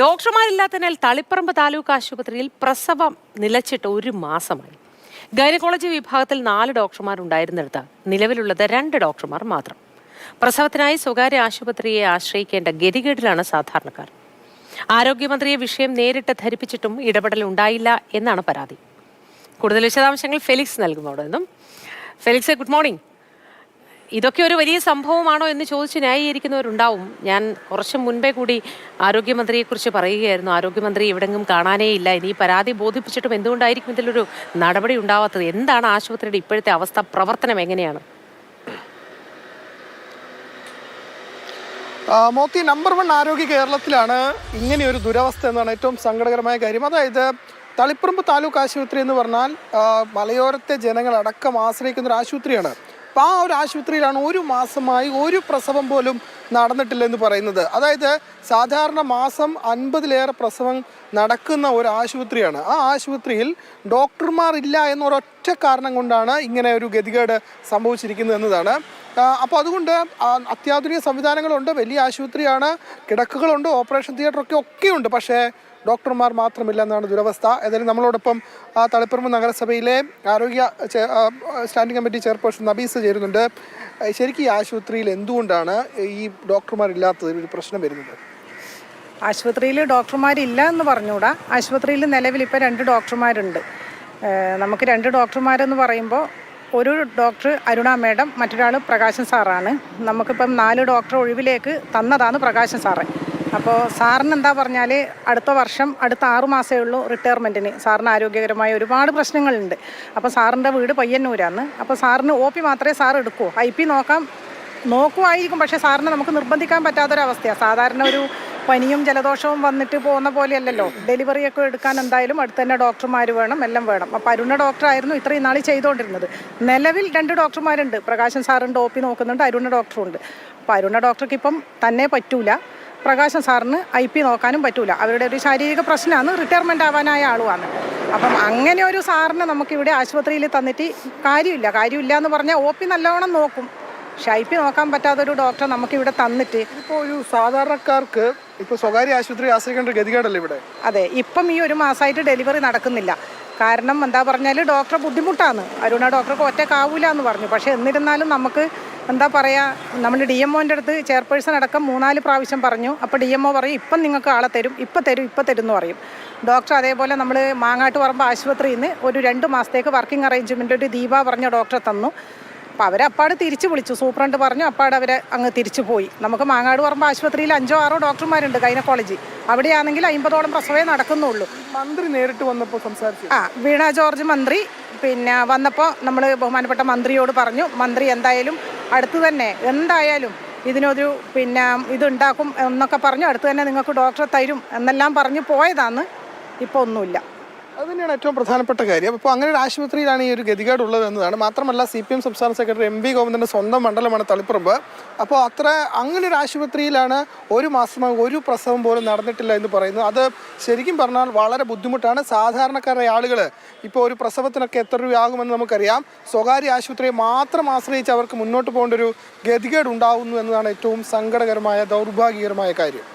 ഡോക്ടർമാരില്ലാത്തതിനാൽ തളിപ്പറമ്പ് താലൂക്ക് ആശുപത്രിയിൽ പ്രസവം നിലച്ചിട്ട് ഒരു മാസമായി. ഗൈനക്കോളജി വിഭാഗത്തിൽ നാല് ഡോക്ടർമാരുണ്ടായിരുന്നിടത്ത് നിലവിലുള്ളത് രണ്ട് ഡോക്ടർമാർ മാത്രം. പ്രസവത്തിനായി സ്വകാര്യ ആശുപത്രിയെ ആശ്രയിക്കേണ്ട ഗതികേടിലാണ് സാധാരണക്കാർ. ആരോഗ്യമന്ത്രിയെ വിഷയം നേരിട്ട് ധരിപ്പിച്ചിട്ടും ഇടപെടൽ ഉണ്ടായില്ല എന്നാണ് പരാതി. കൂടുതൽ വിശദാംശങ്ങൾ ഫെലിക്സ് നൽകുന്നുണ്ടെന്നും ഫെലിക്സ് ഗുഡ് മോർണിംഗ്. ഇതൊക്കെ ഒരു വലിയ സംഭവമാണോ എന്ന് ചോദിച്ച് ന്യായീകരിക്കുന്നവരുണ്ടാവും. ഞാൻ കുറച്ച് മുൻപേ കൂടി ആരോഗ്യമന്ത്രിയെക്കുറിച്ച് പറയുകയായിരുന്നു. ആരോഗ്യമന്ത്രി ഇവിടെങ്ങും കാണാനേ ഇല്ല. ഇനി പരാതി ബോധിപ്പിച്ചിട്ടും എന്തുകൊണ്ടായിരിക്കും ഇതിലൊരു നടപടി ഉണ്ടാവാത്തത്? എന്താണ് ആശുപത്രിയുടെ ഇപ്പോഴത്തെ അവസ്ഥ? പ്രവർത്തനം എങ്ങനെയാണ്? മോത്തി നമ്പർ വൺ ആരോഗ്യ കേരളത്തിലാണ് ഇങ്ങനെ ഒരു ദുരവസ്ഥ എന്നാണ് ഏറ്റവും സങ്കടകരമായ കാര്യം. അതായത് തളിപ്പറമ്പ് താലൂക്ക് ആശുപത്രി എന്ന് പറഞ്ഞാൽ മലയോരത്തെ ജനങ്ങൾ അടക്കം ആശ്രയിക്കുന്ന ഒരു ആശുപത്രിയാണ്. അപ്പോൾ ആ ഒരു ആശുപത്രിയിലാണ് ഒരു മാസമായി ഒരു പ്രസവം പോലും നടന്നിട്ടില്ല എന്ന് പറയുന്നത്. അതായത് സാധാരണ മാസം അൻപതിലേറെ പ്രസവം നടക്കുന്ന ഒരു ആശുപത്രിയാണ്. ആ ആശുപത്രിയിൽ ഡോക്ടർമാർ ഇല്ല എന്നൊരൊറ്റ കാരണം കൊണ്ടാണ് ഇങ്ങനെ ഒരു ഗതികേട് സംഭവിച്ചിരിക്കുന്നത് എന്നതാണ്. അപ്പോൾ അതുകൊണ്ട് അത്യാധുനിക സംവിധാനങ്ങളുണ്ട് വലിയ ആശുപത്രിയാണ് കിടക്കുകളുണ്ട് ഓപ്പറേഷൻ തിയേറ്ററൊക്കെ ഒക്കെയുണ്ട്. പക്ഷേ ഡോക്ടർമാർ മാത്രമില്ല എന്നാണ് ദുരവസ്ഥ. ഏതായാലും നമ്മളോടൊപ്പം ആ, തളിപ്പറമ്പ് നഗരസഭയിലെ ആരോഗ്യ സ്റ്റാൻഡിംഗ് കമ്മിറ്റി ചെയർപേഴ്സൺ നബീസ് ചേരുന്നുണ്ട്. ശരിക്കും ഈ ആശുപത്രിയിൽ എന്തുകൊണ്ടാണ് ഈ ഡോക്ടർമാർ ഇല്ലാത്തത്? ഒരു പ്രശ്നം വരുന്നത്. ആശുപത്രിയിൽ ഡോക്ടർമാരില്ല എന്ന് പറഞ്ഞുകൂടാ. ആശുപത്രിയിൽ നിലവിൽ ഇപ്പോൾ രണ്ട് ഡോക്ടർമാരുണ്ട്. നമുക്ക് രണ്ട് ഡോക്ടർമാരെന്ന് പറയുമ്പോൾ ഒരു ഡോക്ടർ അരുണ മേഡം മറ്റൊരാൾ പ്രകാശൻ സാറാണ്. നമുക്കിപ്പം നാല് ഡോക്ടർ ഒഴിവിലേക്ക് തന്നതാണ് പ്രകാശൻ സാറ്. അപ്പോൾ സാറിന് എന്താ പറഞ്ഞാൽ അടുത്ത വർഷം അടുത്ത ആറു മാസമേ ഉള്ളൂ റിട്ടയർമെന്റിന് സാറിന് ആരോഗ്യകരമായ ഒരുപാട് പ്രശ്നങ്ങളുണ്ട്. അപ്പോൾ സാറിന്റെ വീട് പയ്യന്നൂരാണ്. അപ്പോൾ സാറിന് ഒ പി മാത്രമേ സാർ എടുക്കൂ. ഐ പി നോക്കാം. നോക്കുമായിരിക്കും. പക്ഷേ സാറിന് നമുക്ക് നിർബന്ധിക്കാൻ പറ്റാത്തൊരവസ്ഥയാണ് സാധാരണ ഒരു പനിയും ജലദോഷവും വന്നിട്ട് പോകുന്ന പോലെയല്ലല്ലോ. ഡെലിവറി ഒക്കെ എടുക്കാൻ എന്തായാലും അടുത്ത് തന്നെ ഡോക്ടർമാർ വേണം എല്ലാം വേണം. അപ്പോൾ അരുണ ഡോക്ടറായിരുന്നു ഇത്രയും നാൾ ചെയ്തുകൊണ്ടിരുന്നത് നിലവിൽ രണ്ട് ഡോക്ടർമാരുണ്ട്. പ്രകാശൻ സാറുണ്ട് ഒ പി നോക്കുന്നുണ്ട് അരുണ ഡോക്ടറുണ്ട്. അപ്പോൾ അരുണ ഡോക്ടർക്ക് ഇപ്പം തന്നെ പറ്റൂല. പ്രകാശൻ സാറിന് ഐ പി നോക്കാനും പറ്റൂല. അവരുടെ ഒരു ശാരീരിക പ്രശ്നമാണ്. റിട്ടയർമെന്റ് ആവാനായ ആളുമാണ്. അപ്പം അങ്ങനെ ഒരു സാറിന് നമുക്കിവിടെ ആശുപത്രിയിൽ തന്നിട്ട് കാര്യമില്ല. കാര്യമില്ല എന്ന് പറഞ്ഞാൽ ഒ പി നല്ലോണം നോക്കും. പക്ഷെ ഐ പി നോക്കാൻ പറ്റാത്തൊരു ഡോക്ടറെ നമുക്കിവിടെ തന്നിട്ട് ഇപ്പോൾ ഒരു സാധാരണക്കാർക്ക് ഇപ്പോൾ സ്വകാര്യ ആശുപത്രി ആശ്രയിക്കേണ്ട ഗതികേടല്ലേ ഇവിടെ? അതെ. ഇപ്പം ഈ ഒരു മാസമായിട്ട് ഡെലിവറി നടക്കുന്നില്ല. കാരണം എന്താ പറഞ്ഞാൽ ഡോക്ടറെ ബുദ്ധിമുട്ടാണ്. അരുണ ഡോക്ടർക്ക് ഒറ്റക്കാവൂല എന്ന് പറഞ്ഞു. പക്ഷേ എന്നിരുന്നാലും നമുക്ക് എന്താ പറയുക നമ്മൾ ഡി എം ഒന്റെ അടുത്ത് ചെയർപേഴ്സൺ അടക്കം മൂന്നാൽ പ്രാവശ്യം പറഞ്ഞു. അപ്പോൾ ഡി എം ഒ പറയും ഇപ്പം നിങ്ങൾക്ക് ആളെ തരും ഇപ്പം തരും ഇപ്പം തരും എന്ന് പറയും. ഡോക്ടർ അതേപോലെ നമ്മൾ മാങ്ങാട്ട് പറമ്പ് ആശുപത്രിയിൽ നിന്ന് ഒരു രണ്ട് മാസത്തേക്ക് വർക്കിംഗ് അറേഞ്ച്മെന്റ് ഒരു ദീപ പറഞ്ഞ ഡോക്ടറെ തന്നു. അപ്പോൾ അവരെ അപ്പാട് തിരിച്ചു വിളിച്ചു. സൂപ്രണ്ട് പറഞ്ഞു അപ്പാട് അവരെ അങ്ങ് തിരിച്ചു പോയി. നമുക്ക് മാങ്ങാട് പറമ്പ് ആശുപത്രിയിൽ അഞ്ചോ ആറോ ഡോക്ടർമാരുണ്ട് ഗൈനക്കോളജി. അവിടെയാണെങ്കിൽ അമ്പതോളം പ്രസവേ നടക്കുന്നുള്ളൂ. മന്ത്രി നേരിട്ട് വന്നപ്പോൾ സംസാരിച്ചു? ആ വീണ ജോർജ് മന്ത്രി പിന്നെ വന്നപ്പോൾ നമ്മൾ ബഹുമാനപ്പെട്ട മന്ത്രിയോട് പറഞ്ഞു മന്ത്രി എന്തായാലും അടുത്ത് തന്നെ. എന്തായാലും ഇതിനൊരു പിന്നെ ഇതുണ്ടാക്കും എന്നൊക്കെ പറഞ്ഞു അടുത്ത് തന്നെ നിങ്ങൾക്ക് ഡോക്ടറെ തരും എന്നെല്ലാം പറഞ്ഞു പോയതാണ് ഇപ്പോൾ ഒന്നുമില്ല. അത് തന്നെയാണ് ഏറ്റവും പ്രധാനപ്പെട്ട കാര്യം. അപ്പോൾ അങ്ങനെ ഒരു ആശുപത്രിയിലാണ് ഈ ഒരു ഗതികേട് ഉള്ളത് എന്നതാണ്. മാത്രമല്ല സി പി എം സംസ്ഥാന സെക്രട്ടറി എം വി ഗോവിന്ദന്റെ സ്വന്തം മണ്ഡലമാണ് തളിപ്പറമ്പ്. അപ്പോൾ അത്ര അങ്ങനെ ഒരു ആശുപത്രിയിലാണ് ഒരു മാസം ഒരു പ്രസവം പോലും നടന്നിട്ടില്ല എന്ന് പറയുന്നു അത് ശരിക്കും പറഞ്ഞാൽ വളരെ ബുദ്ധിമുട്ടാണ്. സാധാരണക്കാരായ ആളുകൾ ഇപ്പോൾ ഒരു പ്രസവത്തിനൊക്കെ എത്ര രൂപയാകുമെന്ന് നമുക്കറിയാം. സ്വകാര്യ ആശുപത്രിയെ മാത്രം ആശ്രയിച്ച് അവർക്ക് മുന്നോട്ട് പോകേണ്ട ഒരു ഗതികേട് ഉണ്ടാകുന്നു എന്നതാണ് ഏറ്റവും സങ്കടകരമായ ദൗർഭാഗ്യകരമായ കാര്യം.